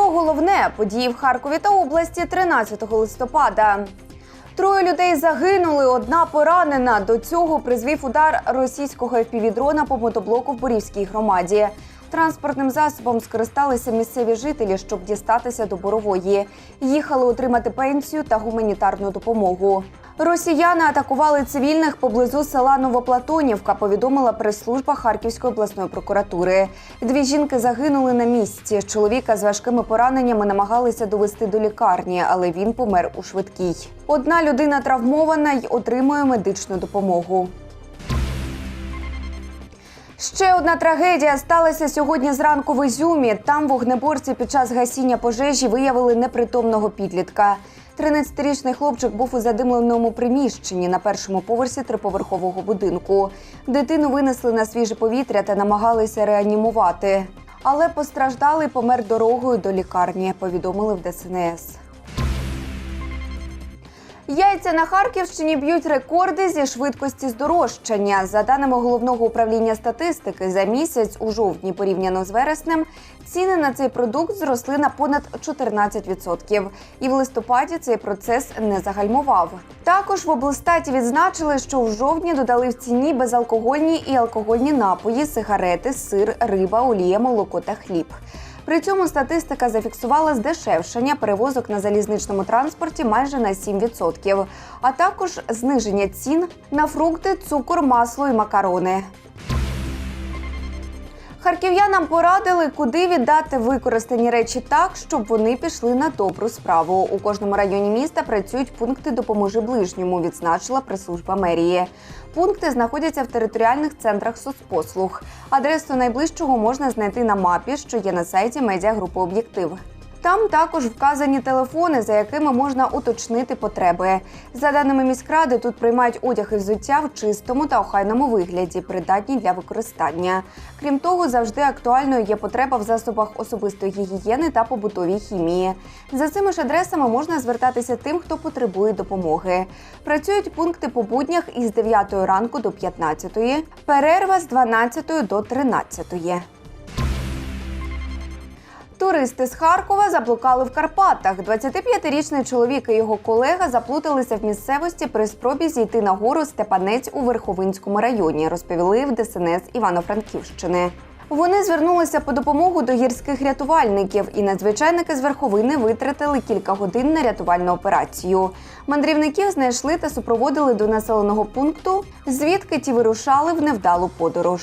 Про головне події в Харкові та області 13 листопада. Троє людей загинули, одна поранена. До цього призвів удар російського FPV-дрона по мотоблоку в Борівській громаді. Транспортним засобом скористалися місцеві жителі, щоб дістатися до Борової. Їхали отримати пенсію та гуманітарну допомогу. Росіяни атакували цивільних поблизу села Новоплатонівка. Повідомила прес-служба Харківської обласної прокуратури. Дві жінки загинули на місці. Чоловіка з важкими пораненнями намагалися довести до лікарні, але він помер у швидкій. Одна людина травмована й отримує медичну допомогу. Ще одна трагедія сталася сьогодні зранку в Ізюмі. Там вогнеборці під час гасіння пожежі виявили непритомного підлітка. 13-річний хлопчик був у задимленому приміщенні на першому поверсі триповерхового будинку. Дитину винесли на свіже повітря та намагалися реанімувати. Але постраждалий помер дорогою до лікарні, повідомили в ДСНС. Яйця на Харківщині б'ють рекорди зі швидкості здорожчання. За даними головного управління статистики, за місяць у жовтні порівняно з вереснем ціни на цей продукт зросли на понад 14%. І в листопаді цей процес не загальмував. Також в облстаті відзначили, що в жовтні додали в ціні безалкогольні і алкогольні напої, сигарети, сир, риба, олія, молоко та хліб. При цьому статистика зафіксувала здешевшення перевозок на залізничному транспорті майже на 7%, а також зниження цін на фрукти, цукор, масло і макарони. Харків'янам порадили, куди віддати використані речі так, щоб вони пішли на добру справу. У кожному районі міста працюють пункти допоможи ближньому, відзначила прес-служба мерії. Пункти знаходяться в територіальних центрах соцпослуг. Адресу найближчого можна знайти на мапі, що є на сайті медіагрупи Об'єктив. Там також вказані телефони, за якими можна уточнити потреби. За даними міськради, тут приймають одяг і взуття в чистому та охайному вигляді, придатні для використання. Крім того, завжди актуальною є потреба в засобах особистої гігієни та побутовій хімії. За цими ж адресами можна звертатися тим, хто потребує допомоги. Працюють пункти по буднях із 9 ранку до 15, перерва з 12 до 13. Туристи з Харкова заблукали в Карпатах. 25-річний чоловік і його колега заплуталися в місцевості при спробі зійти на гору Степанець у Верховинському районі, розповіли в ДСНС Івано-Франківщини. Вони звернулися по допомогу до гірських рятувальників, і надзвичайники з верховини витратили кілька годин на рятувальну операцію. Мандрівників знайшли та супроводили до населеного пункту, звідки ті вирушали в невдалу подорож.